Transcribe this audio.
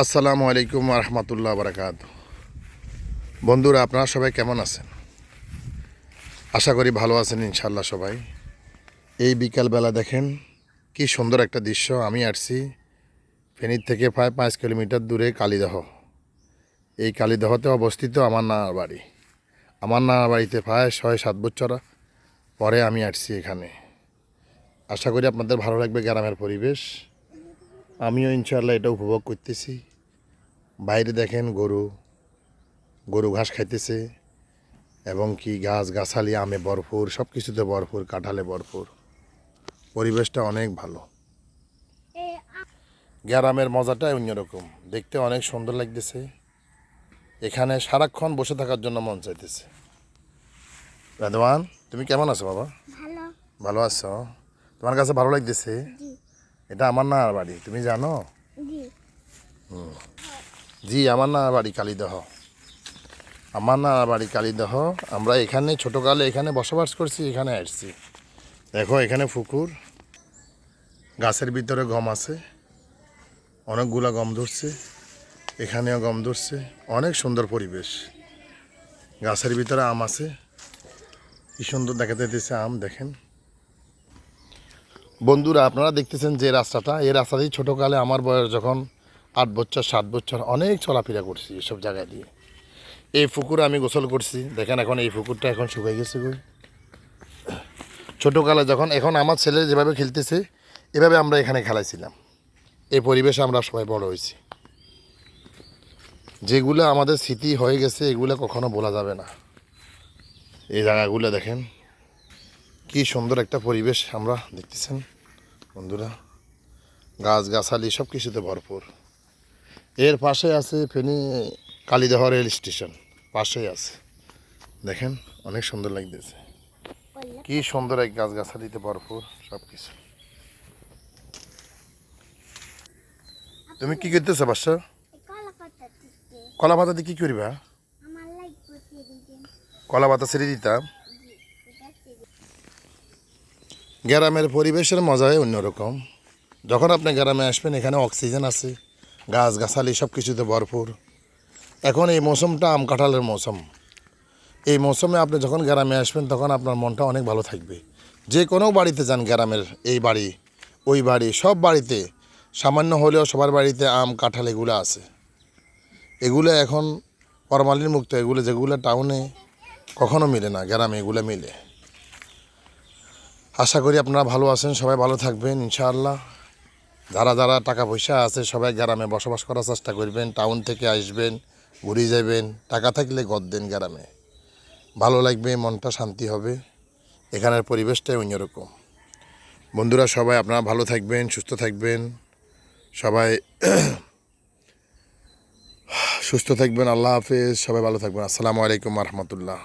আসসালামু আলাইকুম রহমতুল্লাহ বারাকাত বন্ধুরা, আপনারা সবাই কেমন আছেন? আশা করি ভালো আছেন ইনশাল্লাহ সবাই। এই বিকালবেলা দেখেন কি সুন্দর একটা দৃশ্য। আমি আসছি ফেনীর থেকে প্রায় পাঁচ কিলোমিটার দূরে কালীদহ। এই কালীদহতে অবস্থিত আমার নানার বাড়ি। আমার নানার বাড়িতে প্রায় ছয় সাত বছর পরে আমি আসছি এখানে। আশা করি আপনাদের ভালো লাগবে গ্রামের পরিবেশ। আমিও ইনশাল্লাহ এটা উপভোগ করতেছি। বাইরে দেখেন গরু গরু ঘাস খাইতেছে এবং কি গাছ গাছালি আমে ভরপুর সব কিছুতে ভরপুর কাঁঠালে ভরপুর। পরিবেশটা অনেক ভালো। গ্রামের মজাটাই অন্যরকম। দেখতে অনেক সুন্দর লাগতেছে। এখানে সারাক্ষণ বসে থাকার জন্য মন চাইতেছে। রাধওয়ান তুমি কেমন আছো বাবা? ভালো। আছো? তোমার কাছে ভালো লাগতেছে? এটা আমার না বাড়ি তুমি জানো? জি। জি আমার না বাড়ি কালীদহ। আমার না বাড়ি কালীদহ। আমরা এখানে ছোটোকালে এখানে বসবাস করছি এখানে আসছি। দেখো এখানে পুকুর গাছের ভিতরে গম আছে। অনেকগুলা গম ধরছে। এখানেও গম ধরছে। অনেক সুন্দর পরিবেশ। গাছের ভিতরে আম আছে। কি সুন্দর দেখাতে দিতেছে আম দেখেন। বন্ধুরা, আপনারা দেখতেছেন যে রাস্তাটা। এই রাস্তাতেই ছোটোকালে আমার বয়স যখন আট বছর, সাত বছর, অনেক চলাফেরা করছি এসব জায়গা দিয়ে। এই পুকুর আমি গোসল করছি। দেখেন এখন এই পুকুরটা এখন শুকিয়ে গেছে গই ছোটোকালে যখন, এখন আমার ছেলে যেভাবে খেলতেছে, এভাবে আমরা এখানে খেলাইছিলাম। এই পরিবেশে আমরা সবাই বড় হয়েছি। যেগুলো আমাদের স্মৃতি হয়ে গেছে, এগুলো কখনো বলা যাবে না। এই জায়গাগুলো দেখেন। কি সুন্দর একটা পরিবেশ আমরা দেখতেছেন বন্ধুরা। গাছ গাছালি সব কিছুতে ভরপুর। এর পাশে আছে ফেনী কালীদহ রেল স্টেশন পাশেই আছে। দেখেন অনেক সুন্দর লাগতেছে। কি সুন্দর এক গাছ গাছালিতে ভরপুর সব কিছু। তুমি কি করতেছো বাসা কলা পাতা দিতে। কলা পাতা দিয়ে কি করবা? কলা পাতা ছেড়ে দিতাম এটা সেদিন গ্রামের পরিবেশের মজাই অন্যরকম। যখন আপনি গ্রামে আসবেন, এখানে অক্সিজেন আছে গাছ গাছালি সব কিছুতে ভরপুর। এখন এই মৌসুমটা আম কাঁঠালের মৌসুম। এই মৌসুমে আপনি যখন গ্রামে আসবেন, তখন আপনার মনটা অনেক ভালো থাকবে। যে কোনো বাড়িতে যান গ্রামের এই বাড়ি, ওই বাড়ি, সব বাড়িতে। সামান্য হলেও সবার বাড়িতে আম, কাঁঠাল এগুলো আছে। এগুলো এখন ফরমালিন মুক্ত এগুলো যেগুলো টাউনে কখনো মিলে না, গ্রামে এগুলো মিলে। আশা করি আপনারা ভালো আছেন, সবাই ভালো থাকবেন, ইনশাআল্লাহ। যারা যারা টাকা পয়সা আছে, সবাই গ্রামে বসবাস করার চেষ্টা করবেন, টাউন থেকে আসবেন, ঘুরে যাবেন, টাকা থাকলে গদ দেন গ্রামে। ভালো লাগবে, মনটা শান্তি হবে, এখানের পরিবেশটাই অন্যরকম। বন্ধুরা, সবাই আপনারা ভালো থাকবেন, সুস্থ থাকবেন, সবাই সুস্থ থাকবেন, আল্লাহ হাফেজ, সবাই ভালো থাকবেন। আসসালামু আলাইকুম রহমতুল্লাহ।